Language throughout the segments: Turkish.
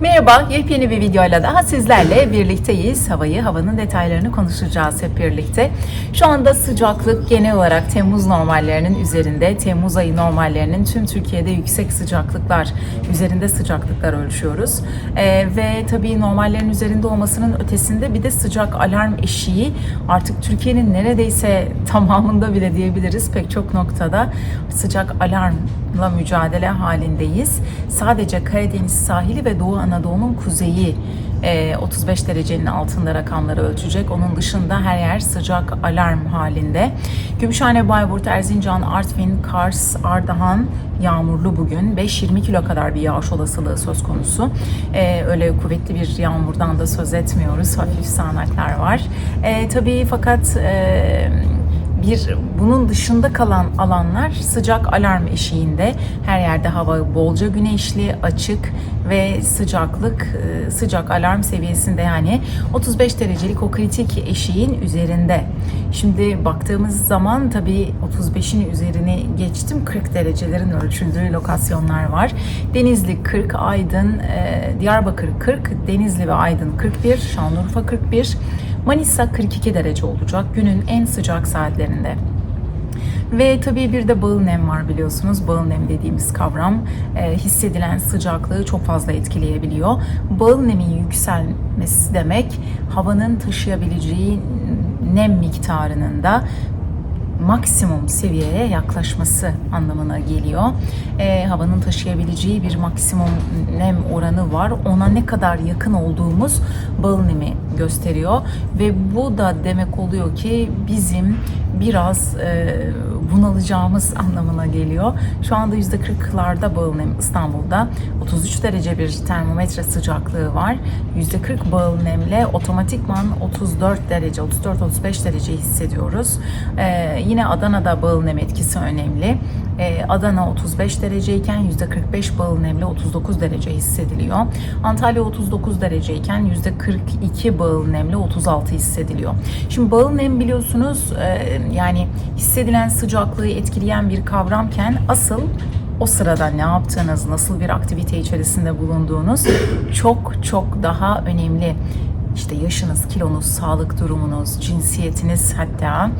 Merhaba, yepyeni bir videoyla daha sizlerle birlikteyiz. Havayı, havanın detaylarını konuşacağız hep birlikte. Şu anda sıcaklık genel olarak Temmuz normallerinin üzerinde. Temmuz ayı normallerinin tüm Türkiye'de yüksek sıcaklıklar, üzerinde sıcaklıklar ölçüyoruz. Ee, ve tabii normallerin üzerinde olmasının ötesinde bir de sıcak alarm eşiği artık Türkiye'nin neredeyse tamamında bile diyebiliriz pek çok noktada sıcak alarmla mücadele halindeyiz. Sadece Karadeniz sahili ve Doğu Anadolu'nun kuzeyi e, 35 derecenin altında rakamları ölçecek. Onun dışında her yer sıcak alarm halinde. Gümüşhane, Bayburt, Erzincan, Artvin, Kars, Ardahan yağmurlu bugün. 5-20 kilo kadar bir yağış olasılığı söz konusu. E, öyle kuvvetli bir yağmurdan da söz etmiyoruz. Hafif sağanaklar var. E, tabii fakat e, bir bunun dışında kalan alanlar sıcak alarm eşiğinde. Her yerde hava bolca güneşli, açık ve sıcaklık e, sıcak alarm seviyesinde yani 35 derecelik o kritik eşiğin üzerinde. Şimdi baktığımız zaman tabii 35'in üzerini geçtim 40 derecelerin ölçüldüğü lokasyonlar var. Denizli 40, Aydın, e, Diyarbakır 40, Denizli ve Aydın 41, Şanlıurfa 41, Manisa 42 derece olacak günün en sıcak saatlerinde. Ve tabii bir de bağıl nem var biliyorsunuz. Bağıl nem dediğimiz kavram e, hissedilen sıcaklığı çok fazla etkileyebiliyor. Bağıl nemin yükselmesi demek havanın taşıyabileceği nem miktarının da maksimum seviyeye yaklaşması anlamına geliyor. E, havanın taşıyabileceği bir maksimum nem oranı var. Ona ne kadar yakın olduğumuz nemi gösteriyor ve bu da demek oluyor ki bizim biraz e, bunalacağımız anlamına geliyor. Şu anda %40'larda bağıl nem İstanbul'da 33 derece bir termometre sıcaklığı var. %40 bağıl nemle otomatikman 34 derece, 34-35 derece hissediyoruz. Ee, yine Adana'da bağıl nem etkisi önemli. Ee, Adana 35 dereceyken %45 bağıl nemle 39 derece hissediliyor. Antalya 39 dereceyken %42 bağıl nemle 36 hissediliyor. Şimdi bağıl nem biliyorsunuz e, yani hissedilen sıcaklığı etkileyen bir kavramken asıl o sırada ne yaptığınız, nasıl bir aktivite içerisinde bulunduğunuz çok çok daha önemli. İşte yaşınız, kilonuz, sağlık durumunuz, cinsiyetiniz hatta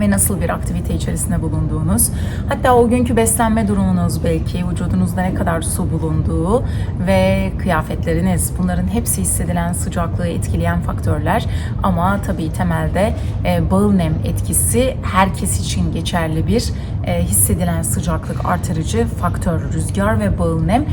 ve nasıl bir aktivite içerisinde bulunduğunuz, hatta o günkü beslenme durumunuz belki, vücudunuzda ne kadar su bulunduğu ve kıyafetleriniz bunların hepsi hissedilen sıcaklığı etkileyen faktörler. Ama tabii temelde e, bağıl nem etkisi herkes için geçerli bir e, hissedilen sıcaklık artırıcı faktör rüzgar ve bağıl nem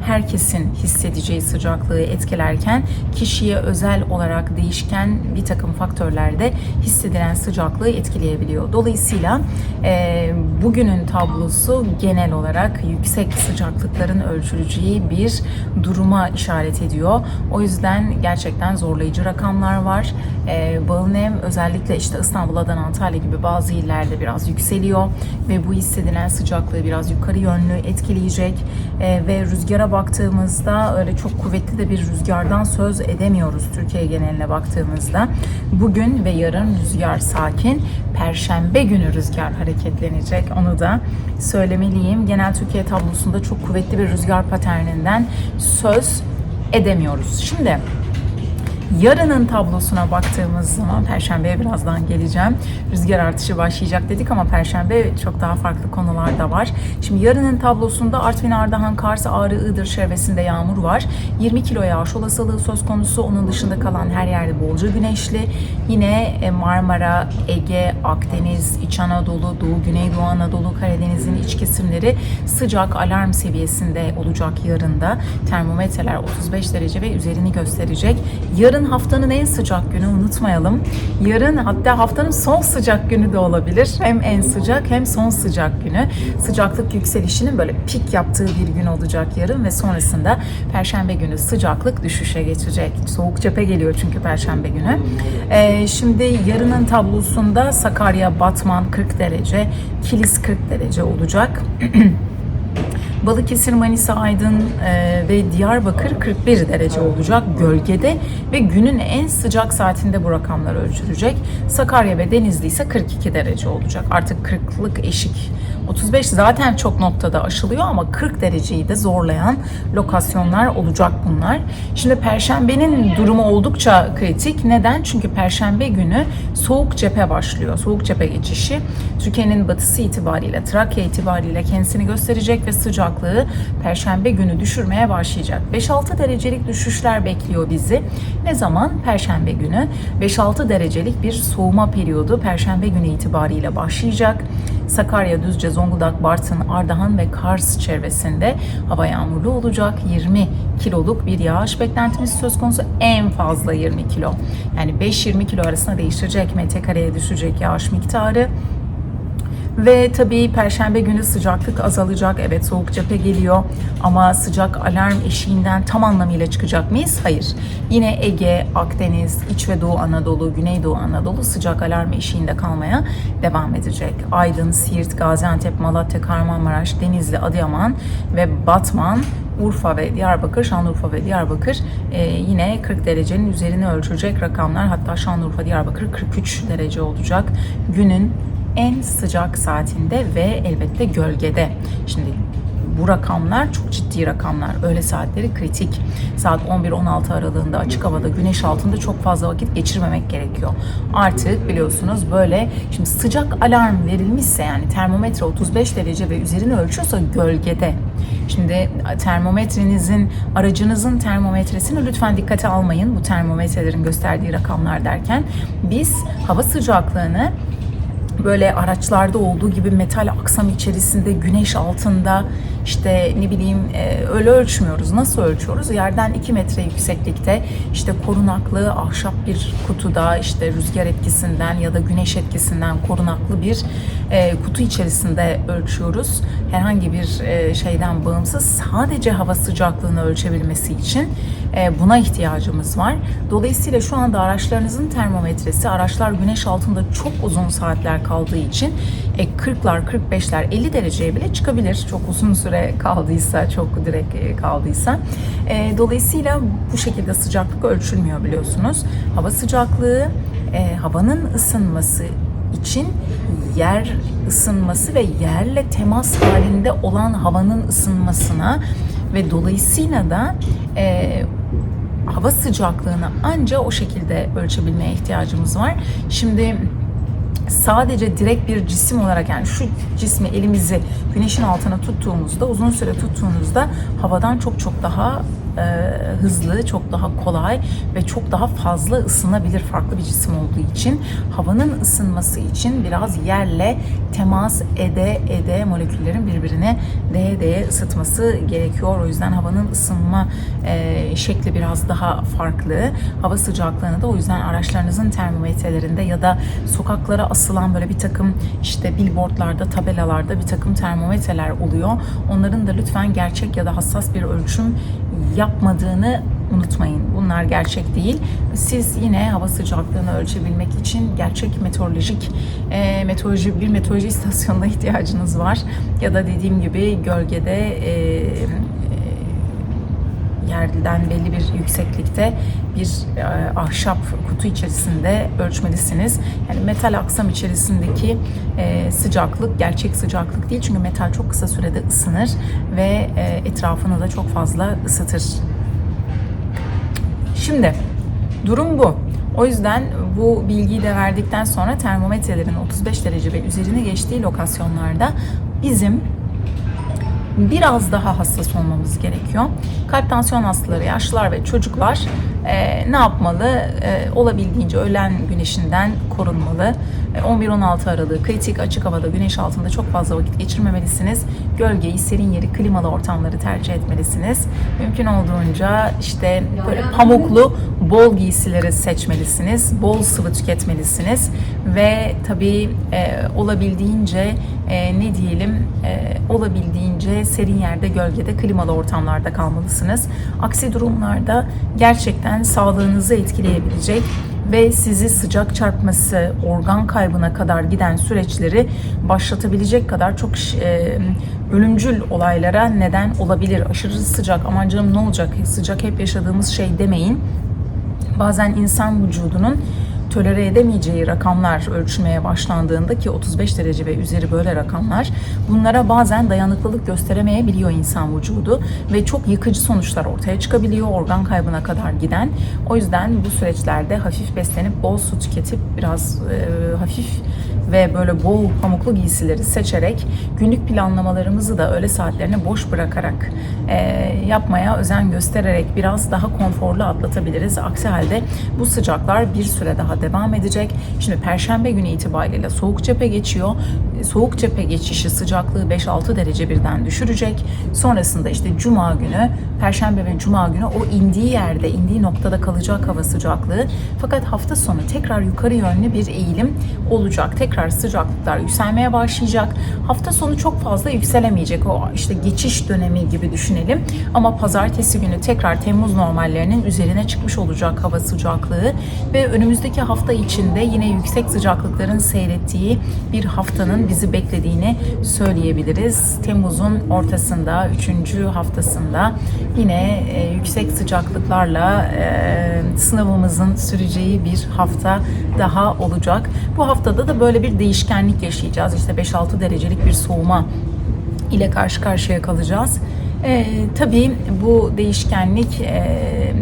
herkesin hissedeceği sıcaklığı etkilerken kişiye özel olarak değişken bir takım faktörlerde hissedilen sıcaklığı etkileyebiliyor. Dolayısıyla e, bugünün tablosu genel olarak yüksek sıcaklıkların ölçüleceği bir duruma işaret ediyor. O yüzden gerçekten zorlayıcı rakamlar var. E, bağıl nem özellikle işte İstanbul, Adana, Antalya gibi bazı illerde biraz yükseliyor ve bu hissedilen sıcaklığı biraz yukarı yönlü etkileyecek e, ve rüzgara baktığımızda öyle çok kuvvetli de bir rüzgardan söz edemiyoruz Türkiye geneline baktığımızda. Bugün ve yarın rüzgar sakin. Perşembe günü rüzgar hareketlenecek. Onu da söylemeliyim. Genel Türkiye tablosunda çok kuvvetli bir rüzgar paterninden söz edemiyoruz. Şimdi Yarının tablosuna baktığımız zaman Perşembe'ye birazdan geleceğim. Rüzgar artışı başlayacak dedik ama Perşembe çok daha farklı konular da var. Şimdi yarının tablosunda Artvin, Ardahan, Kars, Ağrı, Iğdır çevresinde yağmur var. 20 kilo yağış olasılığı söz konusu. Onun dışında kalan her yerde bolca güneşli. Yine e, Marmara, Ege, Akdeniz, İç Anadolu, Doğu, Güneydoğu Anadolu, Karadeniz'in iç kesimleri sıcak alarm seviyesinde olacak yarında. Termometreler 35 derece ve üzerini gösterecek. Yarın haftanın en sıcak günü unutmayalım. Yarın hatta haftanın son sıcak günü de olabilir. Hem en sıcak hem son sıcak günü. Sıcaklık yükselişinin böyle pik yaptığı bir gün olacak yarın ve sonrasında Perşembe günü sıcaklık düşüşe geçecek. Soğuk cephe geliyor çünkü Perşembe günü. Ee, şimdi yarının tablosunda Sakarya, Batman 40 derece, Kilis 40 derece olacak. Balıkesir, Manisa, Aydın e, ve Diyarbakır 41 derece olacak gölgede ve günün en sıcak saatinde bu rakamlar ölçülecek. Sakarya ve Denizli ise 42 derece olacak. Artık 40'lık eşik 35 zaten çok noktada aşılıyor ama 40 dereceyi de zorlayan lokasyonlar olacak bunlar. Şimdi Perşembenin durumu oldukça kritik. Neden? Çünkü Perşembe günü soğuk cephe başlıyor. Soğuk cephe geçişi Türkiye'nin batısı itibariyle, Trakya itibariyle kendisini gösterecek ve sıcaklığı Perşembe günü düşürmeye başlayacak. 5-6 derecelik düşüşler bekliyor bizi. Ne zaman? Perşembe günü. 5-6 derecelik bir soğuma periyodu Perşembe günü itibariyle başlayacak. Sakarya, Düzce, Zonguldak, Bartın, Ardahan ve Kars çevresinde hava yağmurlu olacak. 20 kiloluk bir yağış beklentimiz söz konusu. En fazla 20 kilo. Yani 5-20 kilo arasında değiştirecek metrekareye düşecek yağış miktarı. Ve tabii perşembe günü sıcaklık azalacak. Evet soğuk cephe geliyor ama sıcak alarm eşiğinden tam anlamıyla çıkacak mıyız? Hayır. Yine Ege, Akdeniz, İç ve Doğu Anadolu, Güneydoğu Anadolu sıcak alarm eşiğinde kalmaya devam edecek. Aydın, Siirt, Gaziantep, Malatya, Kahramanmaraş, Denizli, Adıyaman ve Batman Urfa ve Diyarbakır, Şanlıurfa ve Diyarbakır e, yine 40 derecenin üzerine ölçülecek rakamlar. Hatta Şanlıurfa, Diyarbakır 43 derece olacak. Günün en sıcak saatinde ve elbette gölgede. Şimdi bu rakamlar çok ciddi rakamlar. Öğle saatleri kritik. Saat 11-16 aralığında açık havada güneş altında çok fazla vakit geçirmemek gerekiyor. Artık biliyorsunuz böyle şimdi sıcak alarm verilmişse yani termometre 35 derece ve üzerini ölçüyorsa gölgede. Şimdi termometrenizin aracınızın termometresini lütfen dikkate almayın bu termometrelerin gösterdiği rakamlar derken biz hava sıcaklığını böyle araçlarda olduğu gibi metal aksam içerisinde güneş altında işte ne bileyim e, öyle ölçmüyoruz. Nasıl ölçüyoruz? Yerden 2 metre yükseklikte işte korunaklı ahşap bir kutuda işte rüzgar etkisinden ya da güneş etkisinden korunaklı bir e, kutu içerisinde ölçüyoruz. Herhangi bir e, şeyden bağımsız sadece hava sıcaklığını ölçebilmesi için buna ihtiyacımız var. Dolayısıyla şu anda araçlarınızın termometresi araçlar güneş altında çok uzun saatler kaldığı için e, 40'lar 45'ler 50 dereceye bile çıkabilir. Çok uzun süre kaldıysa, çok direkt e, kaldıysa. E, dolayısıyla bu şekilde sıcaklık ölçülmüyor biliyorsunuz. Hava sıcaklığı, e, havanın ısınması için yer ısınması ve yerle temas halinde olan havanın ısınmasına ve dolayısıyla da e, hava sıcaklığını anca o şekilde ölçebilmeye ihtiyacımız var. Şimdi sadece direkt bir cisim olarak yani şu cismi elimizi güneşin altına tuttuğumuzda uzun süre tuttuğunuzda havadan çok çok daha e, hızlı, çok daha kolay ve çok daha fazla ısınabilir farklı bir cisim olduğu için havanın ısınması için biraz yerle temas ede ede moleküllerin birbirine değe değe ısıtması gerekiyor. O yüzden havanın ısınma e, şekli biraz daha farklı. Hava sıcaklığını da o yüzden araçlarınızın termometrelerinde ya da sokaklara asılan böyle bir takım işte billboardlarda, tabelalarda bir takım termometreler oluyor. Onların da lütfen gerçek ya da hassas bir ölçüm yapmadığını unutmayın. Bunlar gerçek değil. Siz yine hava sıcaklığını ölçebilmek için gerçek meteorolojik e, meteoroloji bir meteoroloji istasyonuna ihtiyacınız var. Ya da dediğim gibi gölgede e, yerden belli bir yükseklikte bir e, ahşap kutu içerisinde ölçmelisiniz. Yani metal aksam içerisindeki e, sıcaklık gerçek sıcaklık değil çünkü metal çok kısa sürede ısınır ve e, etrafını da çok fazla ısıtır. Şimdi durum bu. O yüzden bu bilgiyi de verdikten sonra termometrelerin 35 derece ve üzerine geçtiği lokasyonlarda bizim biraz daha hassas olmamız gerekiyor. Kalp tansiyon hastaları, yaşlılar ve çocuklar e, ne yapmalı? E, olabildiğince öğlen güneşinden korunmalı. E, 11-16 aralığı kritik açık havada güneş altında çok fazla vakit geçirmemelisiniz. Gölgeyi, serin yeri, klimalı ortamları tercih etmelisiniz. Mümkün olduğunca işte böyle pamuklu bol giysileri seçmelisiniz. Bol sıvı tüketmelisiniz. Ve tabii e, olabildiğince e, ne diyelim e, olabildiğince serin yerde, gölgede, klimalı ortamlarda kalmalısınız. Aksi durumlarda gerçekten sağlığınızı etkileyebilecek ve sizi sıcak çarpması, organ kaybına kadar giden süreçleri başlatabilecek kadar çok e, ölümcül olaylara neden olabilir. Aşırı sıcak, aman canım ne olacak, sıcak hep yaşadığımız şey demeyin. Bazen insan vücudunun tolere edemeyeceği rakamlar ölçülmeye başlandığında ki 35 derece ve üzeri böyle rakamlar bunlara bazen dayanıklılık gösteremeyebiliyor insan vücudu ve çok yıkıcı sonuçlar ortaya çıkabiliyor organ kaybına kadar giden. O yüzden bu süreçlerde hafif beslenip bol su tüketip biraz e, hafif ve böyle bol pamuklu giysileri seçerek günlük planlamalarımızı da öğle saatlerini boş bırakarak e, yapmaya özen göstererek biraz daha konforlu atlatabiliriz. Aksi halde bu sıcaklar bir süre daha devam edecek. Şimdi Perşembe günü itibariyle soğuk cephe geçiyor. Soğuk cephe geçişi sıcaklığı 5-6 derece birden düşürecek. Sonrasında işte Cuma günü, Perşembe ve Cuma günü o indiği yerde, indiği noktada kalacak hava sıcaklığı. Fakat hafta sonu tekrar yukarı yönlü bir eğilim olacak. Tekrar sıcaklıklar yükselmeye başlayacak. Hafta sonu çok fazla yükselemeyecek. O işte geçiş dönemi gibi düşünelim. Ama pazartesi günü tekrar Temmuz normallerinin üzerine çıkmış olacak hava sıcaklığı ve önümüzdeki hafta içinde yine yüksek sıcaklıkların seyrettiği bir haftanın bizi beklediğini söyleyebiliriz. Temmuz'un ortasında, 3. haftasında yine e, yüksek sıcaklıklarla e, sınavımızın süreceği bir hafta daha olacak. Bu haftada da böyle bir değişkenlik yaşayacağız. İşte 5-6 derecelik bir soğuma ile karşı karşıya kalacağız. E, tabii bu değişkenlik e,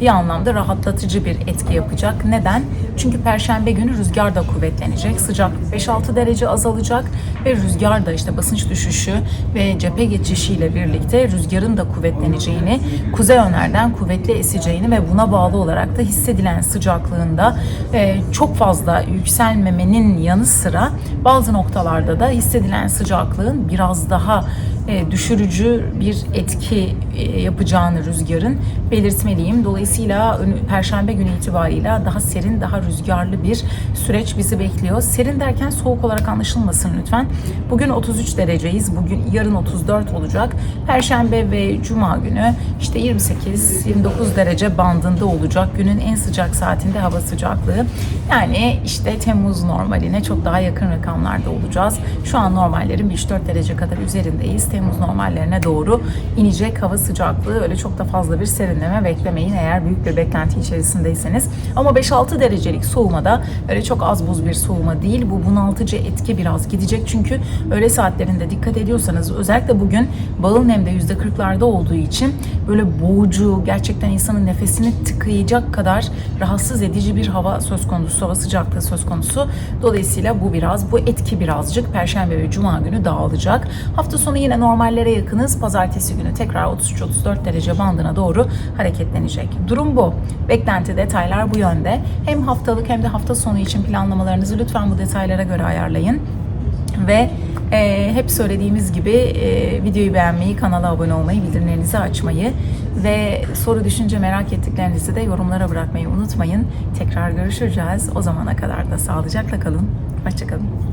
bir anlamda rahatlatıcı bir etki yapacak. Neden? Çünkü Perşembe günü rüzgar da kuvvetlenecek. Sıcaklık 5-6 derece azalacak ve rüzgar da işte basınç düşüşü ve cephe geçişiyle birlikte rüzgarın da kuvvetleneceğini, kuzey önerden kuvvetli eseceğini ve buna bağlı olarak da hissedilen sıcaklığında e, çok fazla yükselmemenin yanı sıra bazı noktalarda da hissedilen sıcaklığın biraz daha e, düşürücü bir etki e, yapacağını rüzgarın belirtmeliyim. Dolayısıyla Perşembe günü itibariyle daha serin, daha rüzgarlı bir süreç bizi bekliyor. Serin derken soğuk olarak anlaşılmasın lütfen. Bugün 33 dereceyiz. Bugün yarın 34 olacak. Perşembe ve Cuma günü işte 28-29 derece bandında olacak. Günün en sıcak saatinde hava sıcaklığı. Yani işte Temmuz normaline çok daha yakın rakamlarda olacağız. Şu an normallerin bir 3-4 derece kadar üzerindeyiz. Temmuz normallerine doğru inecek hava sıcaklığı. Öyle çok da fazla bir serinleme beklemeyin eğer büyük bir beklenti içerisindeyseniz. Ama 5-6 derecelik soğumada öyle çok az buz bir soğuma değil. Bu bunaltıcı etki biraz gidecek. Çünkü öğle saatlerinde dikkat ediyorsanız özellikle bugün bağıl nemde %40'larda olduğu için böyle boğucu, gerçekten insanın nefesini tıkayacak kadar rahatsız edici bir hava söz konusu, hava sıcaklığı söz konusu. Dolayısıyla bu biraz, bu etki birazcık Perşembe ve Cuma günü dağılacak. Hafta sonu yine normallere yakınız. Pazartesi günü tekrar 33-34 derece bandına doğru hareketlenecek. Durum bu. Beklenti detaylar bu yönde. Hem haftalık hem de hafta sonu için planlamalarınızı lütfen bu detaylara göre ayarlayın. Ve e, hep söylediğimiz gibi e, videoyu beğenmeyi, kanala abone olmayı, bildirimlerinizi açmayı ve soru düşünce merak ettiklerinizi de yorumlara bırakmayı unutmayın. Tekrar görüşeceğiz. O zamana kadar da sağlıcakla kalın. Hoşçakalın.